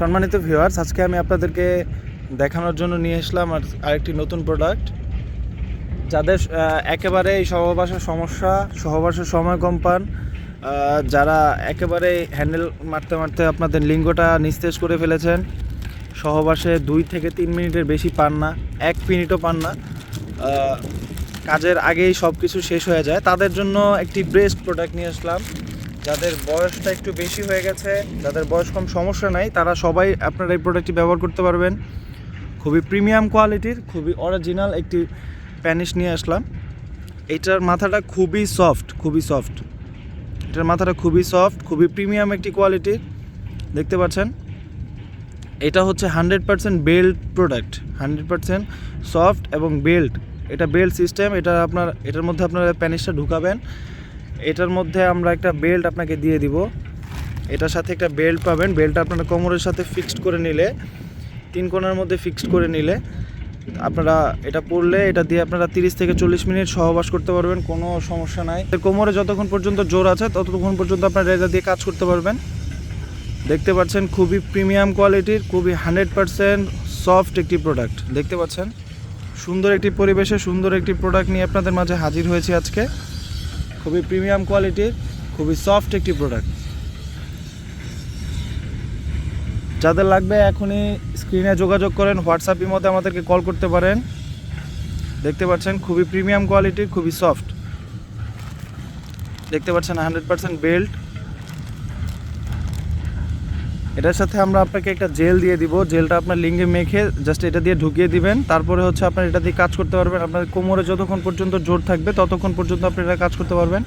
সম্মানিত ভিউয়ার্স আজকে আমি আপনাদেরকে দেখানোর জন্য নিয়ে আসলাম আর আরেকটি নতুন প্রোডাক্ট যাদের একেবারে এই সহবাসের সমস্যা, সহবাসের সময় কম পান যারা একেবারে হ্যান্ডেল মারতে মারতে আপনাদের লিঙ্গটা নিস্তেজ করে ফেলেছেন, সহবাসে দুই থেকে তিন মিনিটের বেশি পান না, এক মিনিটও পান না কাজের আগেই সব কিছু শেষ হয়ে যায়। তাদের জন্য একটি ব্রেস্ট প্রোডাক্ট নিয়ে আসলাম। যাদের বয়সটা একটু বেশি হয়ে গেছে, যাদের বয়স কম সমস্যা নাই, তারা সবাই আপনারা এই প্রোডাক্টটি ব্যবহার করতে পারবেন। খুবই প্রিমিয়াম কোয়ালিটির খুবই অরিজিনাল একটি প্যানিশ নিয়ে আসলাম। এটার মাথাটা খুবই সফট খুবই সফট এটার মাথাটা খুবই সফট খুবই প্রিমিয়াম একটি কোয়ালিটির দেখতে পাচ্ছেন? এটা হচ্ছে hundred percent belt product hundred percent soft এবং বেল্ট এটা বেল্ট সিস্টেম এটা আপনার, এটার মধ্যে আপনারা প্যানিসটা ঢুকাবেন। এটার মধ্যে আমরা একটা বেল্ট আপনাকে দিয়ে দিব। এটার সাথে একটা বেল্ট পাবেন। বেল্ট আপনারা কোমরের সাথে ফিক্সড করে নিলে, তিন কোণার মধ্যে ফিক্সড করে নিলে, আপনারা এটা পড়লে এটা দিয়ে আপনারা তিরিশ থেকে চল্লিশ মিনিট সহবাস করতে পারবেন, কোনো সমস্যা নাই। কোমরে যতক্ষণ পর্যন্ত জোর আছে, ততক্ষণ পর্যন্ত আপনারা এটা দিয়ে কাজ করতে পারবেন। দেখতে পাচ্ছেন, খুবই প্রিমিয়াম কোয়ালিটির খুবই হান্ড্রেড পারসেন্ট সফট একটি প্রোডাক্ট দেখতে পাচ্ছেন, সুন্দর একটি পরিবেশে সুন্দর একটি প্রোডাক্ট নিয়ে আপনাদের মাঝে হাজির হয়েছি আজকে। খুবই প্রিমিয়াম কোয়ালিটির, খুবই সফট একটি প্রোডাক্ট যাদের লাগবে এখনই স্ক্রিনে যোগাযোগ করেন হোয়াটসঅ্যাপ মধ্যে আমাদেরকে কল করতে পারেন। দেখতে পাচ্ছেন খুবই প্রিমিয়াম কোয়ালিটির, খুবই সফট। দেখতে পাচ্ছেন হান্ড্রেড পার্সেন্ট বেল্ট এটার সাথে আমরা আপনাকে একটা জেল দিয়ে দিব। জেলটা আপনার লিঙ্গে মেখে জাস্ট এটা দিয়ে ঢুকিয়ে দিবেন। তারপরে হচ্ছে আপনার এটা দিয়ে কাজ করতে পারবেন। আপনার কোমরে যতক্ষণ পর্যন্ত জোর থাকবে, ততক্ষণ পর্যন্ত আপনি এটা কাজ করতে পারবেন।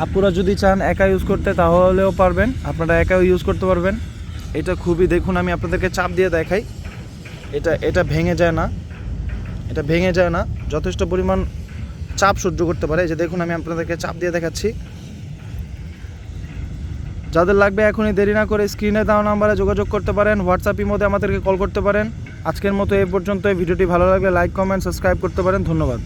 আপুরা যদি চান একা ইউজ করতে, তাহলেও পারবেন। আপনারা একাও ইউজ করতে পারবেন। এটা খুবই, দেখুন, আমি আপনাদেরকে চাপ দিয়ে দেখাই। এটা এটা ভেঙে যায় না। এটা ভেঙে যায় না। যথেষ্ট পরিমাণ চাপ সহ্য করতে পারে। যে দেখুন, আমি আপনাদেরকে চাপ দিয়ে দেখাচ্ছি। যাদের লাগবে এখনই দেরি না করে স্ক্রিনে দেওয়া নাম্বারে যোগাযোগ করতে পারেন হোয়াটসঅ্যাপ মধ্যে আমাদেরকে কল করতে পারেন। আজকের মতো এই পর্যন্ত ভিডিওটি ভালো লাগলে লাইক কমেন্ট সাবস্ক্রাইব করতে পারেন। ধন্যবাদ।